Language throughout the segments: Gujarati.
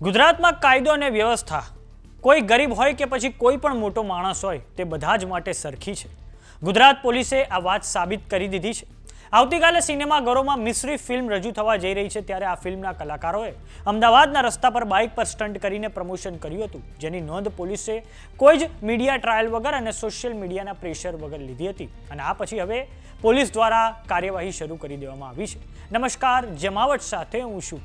ગુજરાતમાં કાયદો અને વ્યવસ્થા. કોઈ ગરીબ હોય કે પછી કોઈ પણ મોટો માણસ હોય, તે બધા જ માટે સરખી છે. ગુજરાત પોલીસે આ વાત સાબિત કરી દીધી છે. આવતીકાલે સિનેમાઘરોમાં મિશ્રી ફિલ્મ રજૂ થવા જઈ રહી છે ત્યારે આ ફિલ્મના કલાકારોએ અમદાવાદના રસ્તા પર બાઇક પર સ્ટન્ટ કરીને પ્રમોશન કર્યું હતું, જેની નોંધ પોલીસે કોઈ જ મીડિયા ટ્રાયલ વગર અને સોશિયલ મીડિયાના પ્રેશર વગર લીધી હતી. અને આ પછી હવે પોલીસ દ્વારા કાર્યવાહી શરૂ કરી દેવામાં આવી છે. નમસ્કાર, જમાવટ સાથે હું છું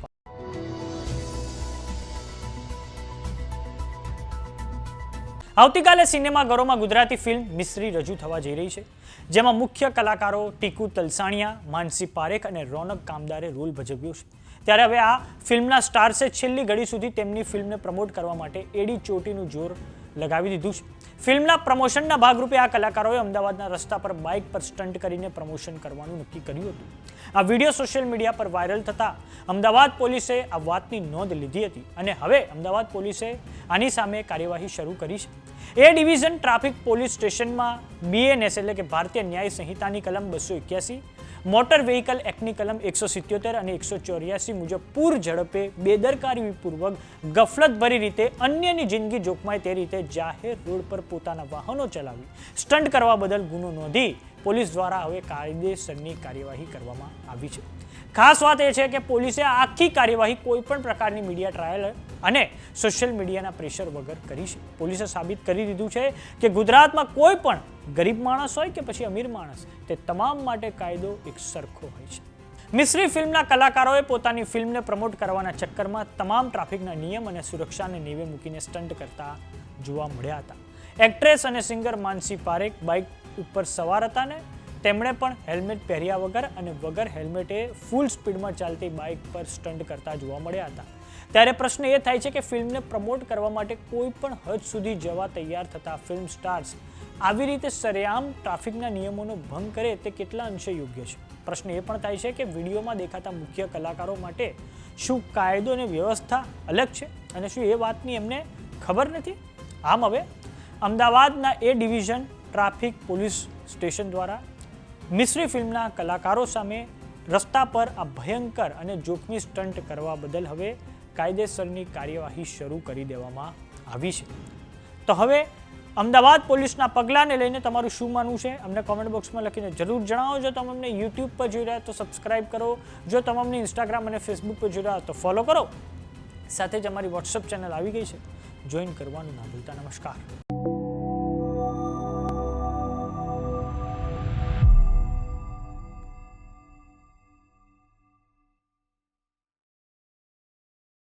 આવતીકાલે સિનેમાઘરોમાં ગુજરાતી ફિલ્મ મિશ્રી રજૂ થવા જઈ રહી છે, જેમાં મુખ્ય કલાકારો ટીકુ તલસાણિયા, માનસી પારેખ અને રોનક કામદારે રોલ ભજવ્યો છે. ત્યારે હવે આ ફિલ્મના સ્ટાર્સે છેલ્લી ઘડી સુધી તેમની ફિલ્મને પ્રમોટ કરવા માટે એડી ચોટીનું જોર લગાવી દીધું છે. ફિલ્મના પ્રમોશનના ભાગરૂપે આ કલાકારોએ અમદાવાદના રસ્તા પર બાઇક પર સ્ટન્ટ કરીને પ્રમોશન કરવાનું નક્કી કર્યું હતું. આ વીડિયો સોશિયલ મીડિયા પર વાયરલ થતા અમદાવાદ પોલીસે આ વાતની નોંધ લીધી હતી અને હવે અમદાવાદ પોલીસે આની સામે કાર્યવાહી શરૂ કરી છે. એ ડિવિઝન ટ્રાફિક પોલીસ સ્ટેશનમાં બીએનએસ એટલે કે ભારતીય ન્યાય સંહિતાની કલમ બસો એક્યાસી મોટર વેહિકલ એક્ટની કલમ એકસો સિત્યોતેર અને એકસો ચોર્યાસી મુજબ પૂર ઝડપે, બેદરકારીપૂર્વક, ગફલતભરી રીતે, અન્યની જિંદગી જોખમાય તે રીતે જાહેર રોડ પર પોતાના વાહનો ચલાવી સ્ટન્ટ કરવા બદલ ગુનો નોંધી પોલીસ દ્વારા હવે કાયદેસરની કાર્યવાહી કરવામાં આવી છે. ખાસ વાત એ છે કે પોલીસે આખી કાર્યવાહી કોઈ પણ પ્રકારની મીડિયા ટ્રાયલ અને સોશિયલ મીડિયાના પ્રેશર વગર કરી છે. પોલીસે સાબિત કરી દીધું છે કે ગુજરાતમાં કોઈ પણ ગરીબ માણસ હોય કે પછી અમીર માણસ, તે તમામ માટે કાયદો એક સરખો હોય છે. મિશ્રી ફિલ્મના કલાકારોએ પોતાની ફિલ્મને પ્રમોટ કરવાના ચક્કરમાં તમામ ટ્રાફિકના નિયમ અને સુરક્ષાને નેવે મૂકીને સ્ટન્ટ કરતા જોવા મળ્યા હતા. એક્ટ્રેસ અને સિંગર માનસી પારેખ બાઇક ઉપર સવાર હતા ને તેમણે પણ હેલ્મેટ પહેર્યા વગર અને વગર હેલ્મેટે ફૂલ સ્પીડમાં ચાલતી બાઇક પર સ્ટન્ટ કરતા જોવા મળ્યા હતા. ત્યારે પ્રશ્ન એ થાય છે કે ફિલ્મને પ્રમોટ કરવા માટે કોઈ પણ હદ સુધી જવા તૈયાર થતા ફિલ્મ સ્ટાર્સ આવી રીતે સરેઆમ ટ્રાફિકના નિયમોનો ભંગ કરે તે કેટલા અંશે યોગ્ય છે? પ્રશ્ન એ પણ થાય છે કે વિડીયોમાં દેખાતા મુખ્ય કલાકારો માટે શું કાયદો અને વ્યવસ્થા અલગ છે અને શું એ વાતની એમને ખબર નથી? આમ હવે અમદાવાદના A division traffic police station દ્વારા મિશ્રી ફિલ્મના કલાકારો સામે રસ્તા પર આ ભયંકર અને જોખમી સ્ટન્ટ કરવા બદલ હવે કાયદેસરની કાર્યવાહી શરૂ કરી દેવામાં આવી છે. તો હવે અમદાવાદ પોલીસના પગલાંને લઈને તમારું શું માનવું છે? અમને કોમેન્ટ બોક્સમાં લખીને જરૂર જણાવો. જો તમે અમને યુટ્યુબ પર જોઈ રહ્યા તો સબસ્ક્રાઇબ કરો. જો તમે અમને ઇન્સ્ટાગ્રામ અને ફેસબુક પર જોઈ રહ્યા તો ફોલો કરો. સાથે જ અમારી વોટ્સઅપ ચેનલ આવી ગઈ છે. જોઈન કરવાનું ના ભૂલતા. નમસ્કાર.